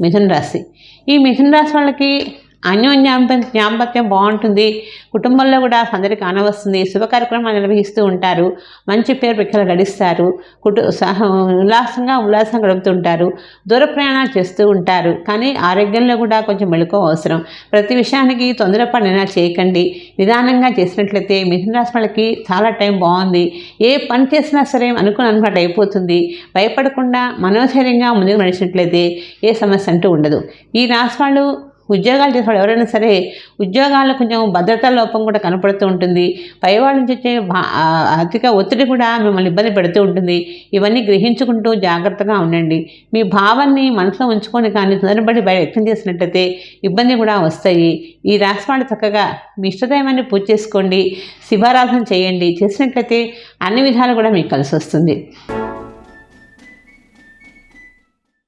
మిథున రాశి. ఈ మిథున రాశి వాళ్ళకి అన్యోన్యాపం జ్ఞాపత్యం బాగుంటుంది. కుటుంబంలో కూడా అందరికీ ఆనవస్తుంది శుభ కార్యక్రమాలు నిర్వహిస్తూ ఉంటారు. మంచి పేరు పిక్కలు గడిస్తారు. కుటు ఉల్లాసంగా ఉల్లాసం గడుపుతుంటారు. దూర ప్రయాణాలు చేస్తూ ఉంటారు. కానీ ఆరోగ్యంలో కూడా కొంచెం మెళుకో అవసరం. ప్రతి విషయానికి తొందరపడి చేయకండి. నిదానంగా చేసినట్లయితే మిథున రాశి వాళ్ళకి చాలా టైం బాగుంది. ఏ పని చేసినా సరే అనుకుని అనుకున్నట్టు అయిపోతుంది. భయపడకుండా మనోధైర్యంగా ముందుకు నడిచినట్లయితే ఏ సమస్య అంటూ ఉండదు. ఈ రాశి వాళ్ళు ఉద్యోగాలు చేసేవాళ్ళు ఎవరైనా సరే ఉద్యోగాల్లో కొంచెం భద్రతా లోపం కూడా కనపడుతూ ఉంటుంది. పైవాళ్ళ నుంచి వచ్చే భా- అధిక ఒత్తిడి కూడా మిమ్మల్ని ఇబ్బంది పెడుతూ ఉంటుంది. ఇవన్నీ గ్రహించుకుంటూ జాగ్రత్తగా ఉండండి. మీ భావాన్ని మనసులో ఉంచుకొని కానీ తొందరపడి బయట వ్యక్తం చేసినట్లయితే ఇబ్బంది కూడా వస్తాయి. ఈ రాశి వాళ్ళు చక్కగా మీ ఇష్టదైవాన్ని పూజ చేసుకోండి. శివారాధన చేయండి. చేసినట్లయితే అన్ని విధాలు కూడా మీకు కలిసి వస్తుంది.